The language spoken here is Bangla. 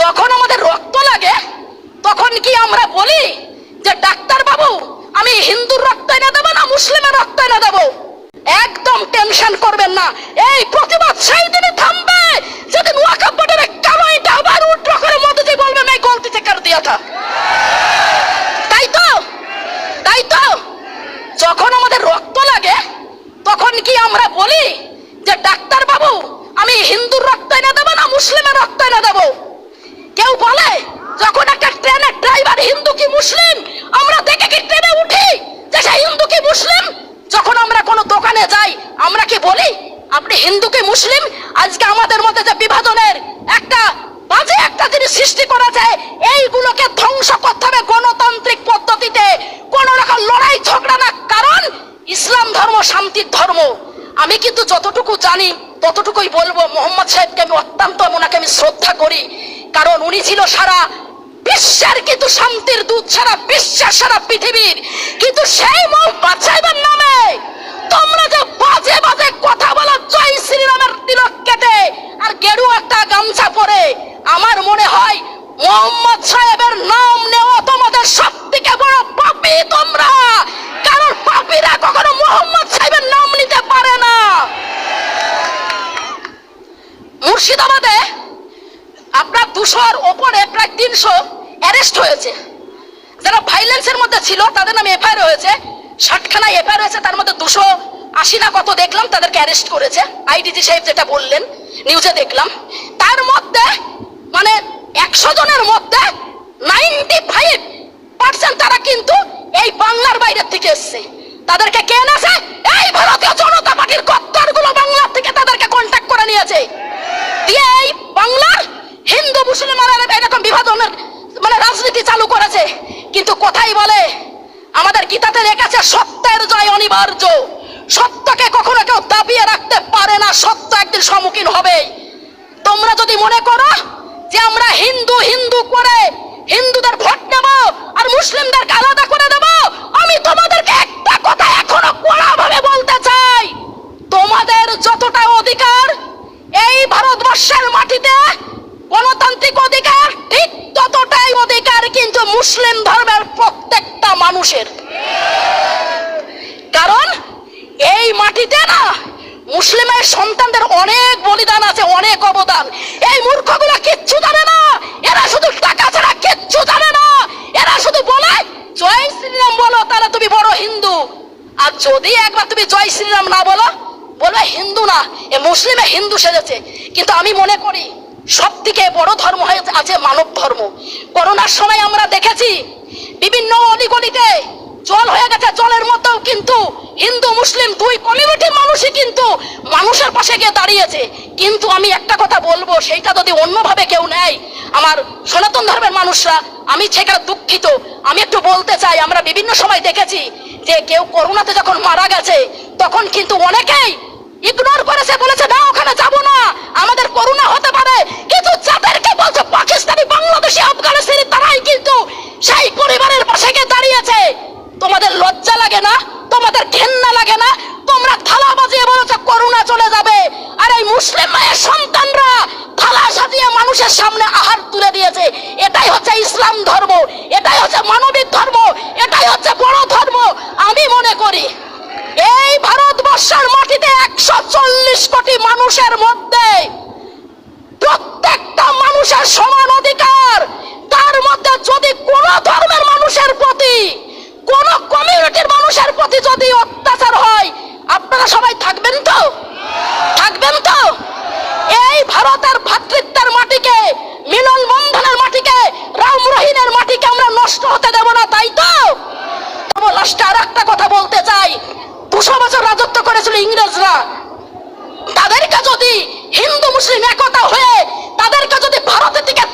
যখন আমাদের রক্ত লাগে, তখন কি আমরা বলি যে, ডাক্তার বাবু, আমি হিন্দুর রক্ত এনে দেবো না, মুসলিমের রক্ত এনে দেবো? একদম টেনশন করবেন না। এই প্রতিবাদ সেই দিনই থামবে। যেদিন ওয়াকাব বোর্ডের কামাইটা আবার উল্টো করে মোদিজি বলবেন এই গলতিতে কার দিয়া থা? তাই তো? তাই তো? যখন আমাদের রক্ত লাগে, তখন কি আমরা বলি যে, ডাক্তার বাবু, আমি হিন্দুর রক্ত এনে দেবো না, মুসলিমের রক্ত এনে দেবো? মুসলিম? আমরা দেখে কি ট্রেনে উঠি? যে সে হিন্দু কি মুসলিম? যখন আমরা কোনো দোকানে যাই, আমরা কি বলি, আপনি হিন্দু কি মুসলিম? আজকে আমাদের মধ্যে যে বিভাজনের একটা বাজে একটা জিনিস সৃষ্টি করা যায়, এইগুলোকে ধ্বংস করতে হবে গণতান্ত্রিক পদ্ধতিতে। কোন রকম লড়াই, ঝগড়া না, কারণ ইসলাম ধর্ম, শান্তির ধর্ম। আমি কিন্তু যতটুকু জানি, ততটুকুই বলব। মোহাম্মদ সাহেবকে আমি অত্যন্ত, ওনাকে আমি শ্রদ্ধা করি। কারণ উনি ছিল সারা বিশ্বের কিন্তু শান্তির দুধ সারা বিশ্বের সারা পৃথিবীর কিন্তু সেই মোহাম্মদ সাহেবের নামে তোমরা যে বাজে বাজে কথা বলো, জয় শ্রীরামের তিলক কেটে আর গেরু একটা গামছা পরে আমার মনে হয় মোহাম্মদ সাহেবের নাম নেওয়া তোমাদের সব থেকে বড় পাপি তোমরা। কারণ পাপীরা কখনো মোহাম্মদ সাহেবের নাম নিতে পারে না। মুর্শিদাবাদে আপনার দুশোর ওপরে প্রায় তিনশো অ্যারেস্ট হয়েছে। যারা ভাইলেন্সের মধ্যে ছিল, তাদের নামে এফআইআর হয়েছে। ষাটখানা এফআইআর হয়েছে, তার মধ্যে দুশো আশি না কত দেখলাম, তাদেরকে অ্যারেস্ট করেছে। আইডিজি সাহেব যেটা বললেন নিউজে দেখলাম। তার মধ্যে মানে একশো জনের মধ্যে নাইনটি ফাইভ পার্সেন্ট তারা কিন্তু এই বাংলার বাইরের থেকে এসছে। তাদেরকে কে এনেছে? এই ভারতীয় জনতা পার্টির কত্তরগুলো বাংলার থেকে তাদেরকে কন্ট্যাক্ট করে নিয়েছে। দিয়ে এই বাংলার হিন্দু মুসলমানের এরকম বিভাজনের মানে রাজনীতি চালু করেছে, কিন্তু কোথায় বলে, আমাদের গীতাতে লেখেছে সত্যের জয় অনিবার্য। সত্যকে কখনো কেউ দাবিয়ে রাখতে পারে না, সত্য একদিন সম্মুখীন হবে। তোমরা যদি মনে করো যে আমরা হিন্দু হিন্দু করে হিন্দুদের ভোট নেব আর মুসলিমদেরকে আলাদা করে দেব, আমি তোমাদেরকে একটা কথা এখনও কড়া ভাবে বলতে চাই। তোমাদের যতটা অধিকার এই ভারতবর্ষের মাটিতে গণতান্ত্রিক অধিকার মুসলিম ধর্মের প্রত্যেকটা মানুষের। কারণ এই মাটিতে না মুসলিমের সন্তানদের অনেক বলিদান আছে, অনেক অবদান। এই মূর্খগুলো কিচ্ছু জানে না। এরা শুধু টাকা ছাড়া কিচ্ছু জানে না। এরা শুধু বলে, জয় শ্রীরাম বলো, তাহলে তুমি বড় হিন্দু। আর যদি একবার তুমি জয় শ্রীরাম না বলো, বলবে হিন্দু না। এ মুসলিমে হিন্দু সেজেছে। কিন্তু আমি মনে করি সব থেকে বড় ধর্ম হয়ে আছে মানব ধর্ম। করোনার সময় আমরা দেখেছি, বিভিন্ন অলিগলিতে জল হয়ে গেছে জলের মধ্যেও কিন্তু হিন্দু, মুসলিম দুই কমিউনিটির মানুষই কিন্তু মানুষের পাশে গিয়ে দাঁড়িয়েছে। কিন্তু আমি একটা কথা বলব, সেইটা যদি অন্যভাবে কেউ নেয়, আমার সনাতন ধর্মের মানুষরা, আমি সেখানে দুঃখিত। আমি একটু বলতে চাই, আমরা বিভিন্ন সময় দেখেছি যে কেউ করোনাতে যখন মারা গেছে, তখন কিন্তু অনেকেই ইগনোর করেছে বলেছে, না, ওখানে যাব না। আমাদের করোনা হতে পারে। কিন্তু যাদেরকে বলছে পাকিস্তানি, বাংলাদেশি, আফগানিস্তানি, তারাই কিন্তু সেই পরিবারের পাশে গিয়ে দাঁড়িয়েছে। তোমাদের লজ্জা লাগে না? তোমাদের ঘেন্না লাগে না? তোমরা থালা বাজিয়ে বলেছ করোনা চলে যাবে। আর এই মুসলিম মায়ের সন্তানরা থালা সাজিয়ে মানুষের সামনে আহার তুলে দিয়েছে। এটাই হচ্ছে ইসলাম ধর্ম। এটাই হচ্ছে মানবিক ধর্ম। এটাই হচ্ছে বড় ধর্ম। আমি মনে করি, এই ভারতবর্ষের চল্লিশ কোটি মানুষের মধ্যে প্রত্যেকটা মানুষের সমান অধিকার। তার মধ্যে যদি কোন ধর্মের মানুষের প্রতি, কোন কমিউনিটির মানুষের প্রতি যদি অত্যাচার হয়, আপনারা সবাই থাকবেন তো? থাকবেন তো? এই ভারতের ভ্রাতৃত্বের মুসলিম একতা হয়ে তাদেরকে যদি ভারতের দিকে